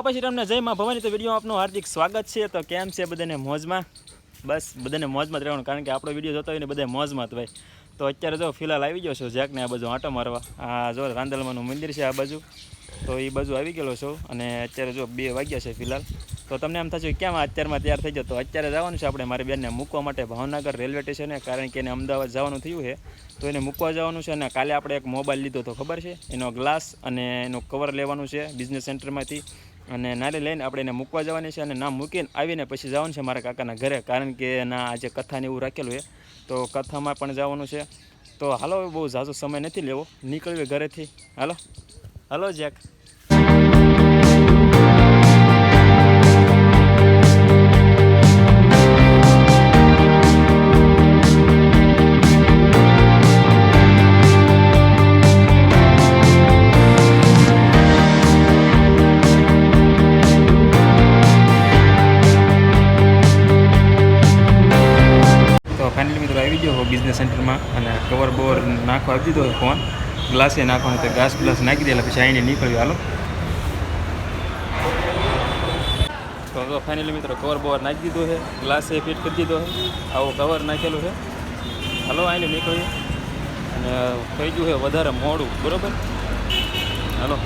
બાપા શ્રી રામને જય માં ભવાની. તો વીડિયો આપનું હાર્દિક સ્વાગત છે. તો કેમ છે બધાને મોજમાં? બસ, બધાને મોજમાં જ રહેવાનું, કારણ કે આપણો વીડિયો જોતો હોય ને બધા મોજમાં જ ભાઈ તો અત્યારે જો ફિલહાલ આવી ગયો છું જેકને આ બાજુ આંટો મારવા. આ જો રાંદલમાનું મંદિર છે આ બાજુ. તો એ બાજુ આવી ગયેલો છું અને અત્યારે જો બે વાગ્યા છે ફિલહાલ. તો તમને એમ થશે કેમ અત્યારમાં તૈયાર થઈ ગયો? તો અત્યારે જવાનું છે આપણે મારી બેનને મૂકવા માટે ભાવનગર રેલવે સ્ટેશને, કારણ કે એને અમદાવાદ જવાનું થયું છે. તો એને મૂકવા જવાનું છે અને કાલે આપણે એક મોબાઈલ લીધો તો ખબર છે? એનો ગ્લાસ અને એનું કવર લેવાનું છે બિઝનેસ સેન્ટરમાંથી. અને નારી લઈને આપણે એને મૂકવા જવાની છે અને ના મૂકીને આવીને પછી જવાનું છે મારા કાકાના ઘરે. કારણ કે ના આજે કથાને એવું રાખેલું છે, તો કથામાં પણ જવાનું છે. તો હાલો, બહુ ઝાઝો સમય નથી લેવો. નીકળીએ ઘરેથી. હાલો. હાલો જેક બિઝનેસ સેન્ટરમાં અને કવર બોર નાખવા આપી દીધો ફોન ગ્લાસે નાખવાનો તો ગ્લાસ ગ્લાસ નાખી દેલા પછી આઈને નીકળ્યું. હાલો. તો તો ફાઇનલી મિત્રો કવર બોર નાખી દીધો છે. ગ્લાસે ફિટ કરી દીધો છે. આવો કવર નાખેલું છે. હાલો આઈને નીકળ્યું અને થઈ ગયું છે વધારે મોડું, બરાબર? હાલો.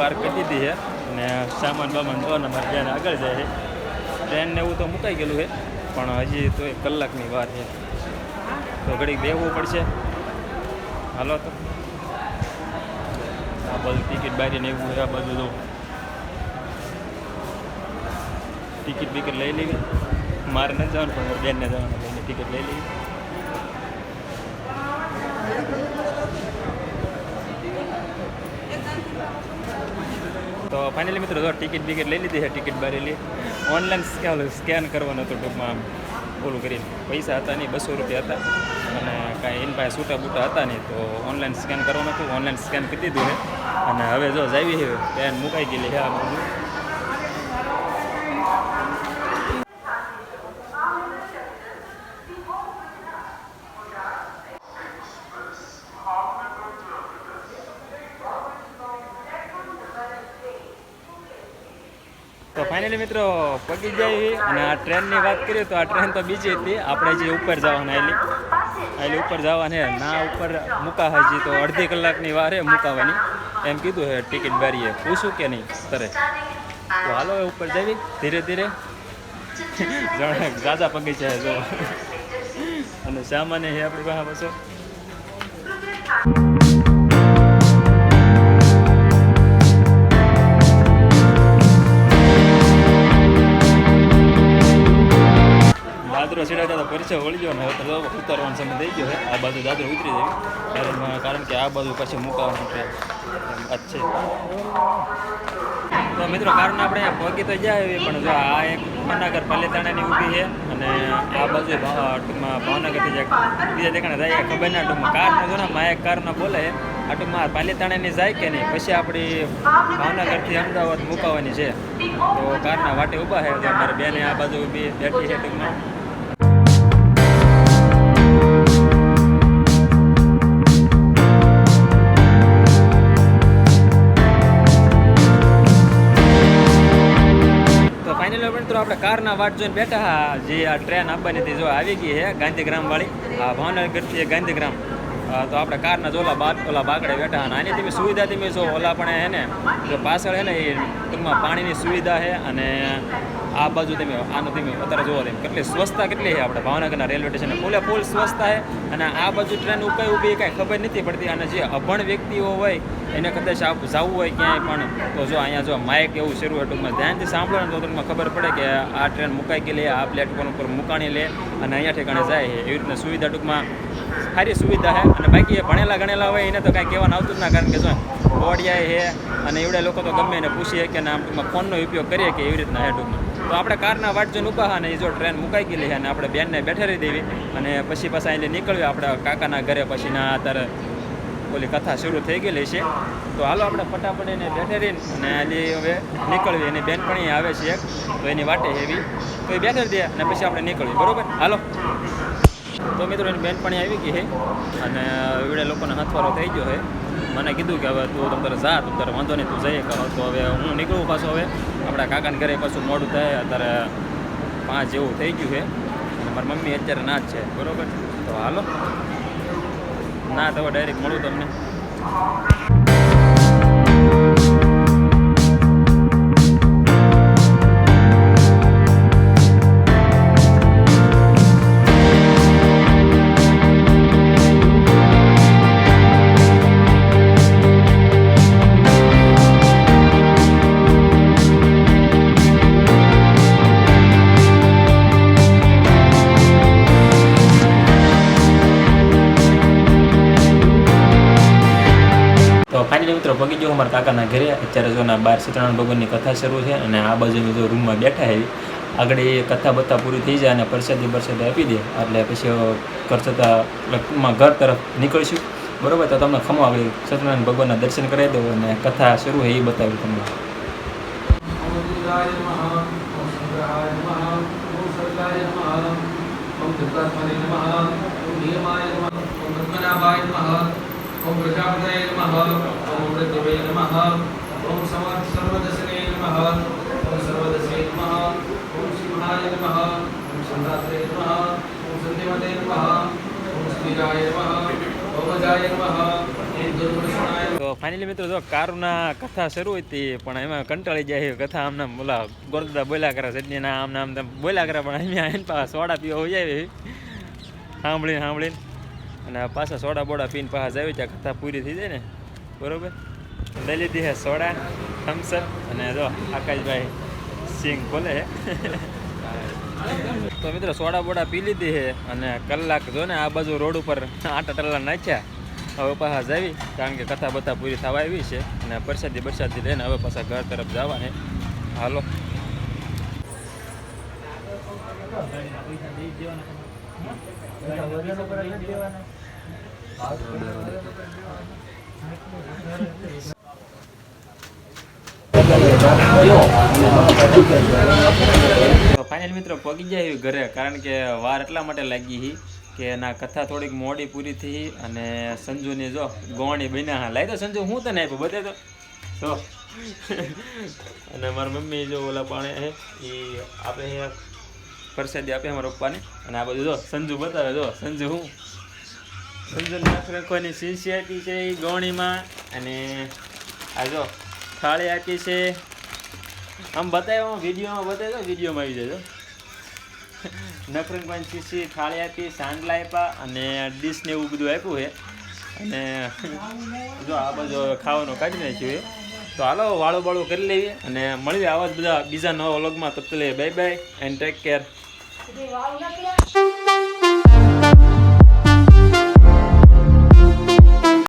પાર્ક કરી દીધી છે અને સામાન બામાન તો અમારે મારે ત્યાં આગળ જાય છે. ટ્રેન ને એવું તો મુકાઈ ગયેલું છે, પણ હજી તો એક કલાકની વાર છે. તો ઘડીક બેહવું પડશે. હાલો તો. આ બધું ટિકિટ બારી ને એવું આ બધું તો ટિકિટ બિકિટ લઈ લેવી મારે નથી જવાનું, પણ બેનને જવાનું, એટલે ટિકિટ લઈ લેવી તો ફાઇનલી મિત્રો જો ટિકિટ બિકિટ લઈ લીધી છે ટિકિટ બારેલી. ઓનલાઈન સ્કેલ સ્કેન કરવાનું હતું ટૂંકમાં ઓલું કરીને. પૈસા હતા નહીં, બસો રૂપિયા હતા. અને કાંઈ એની પાસે છૂટા બૂટા હતા નહીં, તો ઓનલાઈન સ્કેન કરવાનું હતું. ઓનલાઈન સ્કેન કરી દીધું છે. અને હવે જો જાવી છે પેન મુકાઈ ગયેલી છે આ બધું તો ફાઇનલી મિત્રો, પગી જાય અને આ ટ્રેનની વાત કરીએ તો આ ટ્રેન તો બીજી હતી. આપણે જે ઉપર જવાના એલી એટલે ઉપર જવાને ના ઉપર મૂકા હજી તો અડધી કલાકની વારે મૂકાવાની. એમ કીધું હે, ટિકિટ બારીએ. પૂછું કે નહીં? તરે. તો હાલો હવે ઉપર જવી ધીરે ધીરે. જણા જાજા પગી છે જો. અને સામાન્ય હે આપણી પાસે બસો દાદરો ચડાવતા તો પરિચય વળી ગયો ને હવે તો ઉતારવાનો સમય થઈ ગયો આ બાજુ દાદર ઉતરી જાય. કારણ કે આ બાજુ પછી મૂકવાનું છે. વાત છે. તો મિત્રો કારણ આપણે પહોંચી તો જાય પણ જો આ એક ભાવનગર પાલેતાણાની ઊભી છે અને આ બાજુ ટૂંકમાં ભાવનગરથી જે બીજા ઠેકાણે જાય ખબર ના, ટૂંકમાં કારનો જો ને માયક કારના બોલે. આ ટૂંકમાં પાલેતાણાની જાય કે નહીં? પછી આપણી ભાવનગરથી અમદાવાદ મુકાવાની છે. તો કારના વાટે ઊભા છે, તો મારી બેને આ બાજુ ઊભી બેઠી છે ટૂંકમાં. કારના વાટ જોઈને બેઠા હા. જે આ ટ્રેન આપવાની હતી જો આવી ગઈ છે ગાંધીગ્રામ વાળી આ ભાવનગરથી ગાંધીગ્રામ. તો આપણે કારના જોલા બા, ઓલા બાકડે બેઠા અને આની તમે સુવિધા તમે જો, ઓલા પણ હે ને, જો પાછળ હે ને, એ ટૂંકમાં પાણીની સુવિધા છે અને આ બાજુ તમે, આનું તમે અત્યારે જોવો તેમ કેટલી સ્વચ્છતા કેટલી છે આપણે? ભાવનગરના રેલવે સ્ટેશન ફૂલે ફૂલ સ્વચ્છતા છે અને આ બાજુ ટ્રેન ઉપાય ઊભી કાંઈ ખબર નથી પડતી. અને જે અભણ વ્યક્તિઓ હોય, એને કદાચ જવું હોય ક્યાંય પણ, તો જો અહીંયા જો માઇક એવું શરૂ હોય ટૂંકમાં, ધ્યાનથી સાંભળો ને તો તમને ખબર પડે કે આ ટ્રેન મુકાઈ ગયેલી આ પ્લેટફોર્મ ઉપર મુકાણી લે અને અહીંયા ઠેકાણે જાય એવી રીતના સુવિધા ટૂંકમાં સારી સુવિધા છે. અને બાકી એ ભણેલા ગણેલા હોય એને તો કાંઈ કહેવાનું આવતું ના, કારણ કે જો બોડિયા છે અને એવડે લોકો તો ગમે એને પૂછીએ કે આમ ટૂંકમાં ફોનનો ઉપયોગ કરીએ કે એવી રીતના હે ટૂંકમાં. તો આપણે કારના વાટ જોઈને ઊભા અને એ જો ટ્રેન મુકાઈ ગયેલી છે અને આપણે બેનને બેઠે રહી દેવી. અને પછી પાછા એને નીકળવી આપણે કાકાના ઘરે પછી ના, અત્યારે ઓલી કથા શરૂ થઈ ગયેલી છે. તો હાલો આપણે ફટાફટ એને બેઠે રહીને અને આજે હવે નીકળવી. એની બેનપણી આવે છે એક, તો એની વાટે એવી તો એ બેઠે દે અને પછી આપણે નીકળવી. બરાબર? હાલો. તો મિત્રો એની બેનપણી આવી ગઈ છે અને એવડે લોકોને હાથવારો થઈ ગયો છે. મને કીધું કે હવે તું તમારે જા તું તારે વાંધો નહીં, તું જઈએ કહો તો હવે હું નીકળું પાછો હવે. આપણા કાકાના ઘરે પાછું મોડું થાય, અત્યારે પાંચ જેવું થઈ ગયું છે. અને મારી મમ્મી અત્યારે ના જ છે, બરોબર? તો હાલો. ના, તો ડાયરેક્ટ મળું તમને. મિત્રો, પગી ગયો અમારા કાકાના ઘરે, અત્યારે જો બાર સીતારામ ભગવાનની કથા શરૂ છે અને આ બાજુની જો રૂમમાં બેઠા છે, આગળ એ કથા બથા પૂરી થઈ જાય અને પરસાદી પરસાદી આપી દે, એટલે પછી ઘર જતા ઘર તરફ નીકળીશું. બરાબર? તો તમને ખમો આગળ સત્યનારાયણ ભગવાનના દર્શન કરાવી દો અને કથા શરૂ છે એ બતાવ્યું તમને. ઓમ મૃત્યુવે નમઃ ઓમ સમર્થ સર્વદશને નમઃ ઓમ સર્વદશે નમઃ ઓમ સિંહાય નમઃ ઓમ સંધાત્રે નમઃ ઓમ સંધિમતે નમઃ ઓમ શ્રીરાય નમઃ ઓમ અજાય નમઃ ઓમ દુર્ગુણસણાય તો ફાઇનલી મિત્રો જો કારુના કથા શરૂ હતી પણ એમાં કંટાળી જાય કથા આમને બોલા ગોરદા બોલ્યા કરે સજની આમના આમ બોલ્યા કરે પણ અહીંયા એને પાછા સોડા પીવા હોય જાય સાંભળીને સાંભળીને અને પાછા સોડા બોડા પીને પાછા જાય ત્યાં કથા પૂરી થઈ જાય ને, બરાબર? લઈ લીધી છે સોડા, થમ્સઅપ અને જો આકાશભાઈ સિંગ બોલે તો મિત્રો સોડા બોડા પી લીધી છે અને કલાક જો ને આ બાજુ રોડ ઉપર આટા ટલ્લા નાખ્યા. હવે પાછા જાવી, કારણ કે કથા બથા પૂરી થવા આવી છે અને પરસાદી બરસાદી લઈને હવે પાછા ઘર તરફ જવા છે હાલો. તો ફાઇનલ મિત્રો પગી જાય ઘરે, કારણ કે વાર એટલા માટે લાગી હતી કે ના કથા થોડીક મોડી પૂરી થઈ અને સંજુની જો ગોણી બન્યા હા. લાવી તો સંજુ, હું તને આપ્યું? બધે તો. અને મારી મમ્મી જો ઓલા પાણે એ આપણે પ્રસાદી આપે અમારા પપ્પાને. અને આ બધું જો સંજુ બતાવે, જો. સંજુ હું? નાખ રાખવાની આપી છે એ ગોણીમાં અને આ જો થાળી આપી છે. આમ બતાવ્યો વિડીયોમાં બતાવ્યો વિડીયોમાં આવી જજો નફરંગવાન શીશી થાળી આપી સાંડલા આપ્યા અને ડીશ ને એવું બધું આપ્યું છે. અને જો આ બાજુ ખાવાનું કાઢી નાખ્યું તો હાલો, વાળું બાળું કરી લઈએ અને મળીએ આવા જ બધા બીજા નવા વ્લોગમાં. તબ bye bye and take care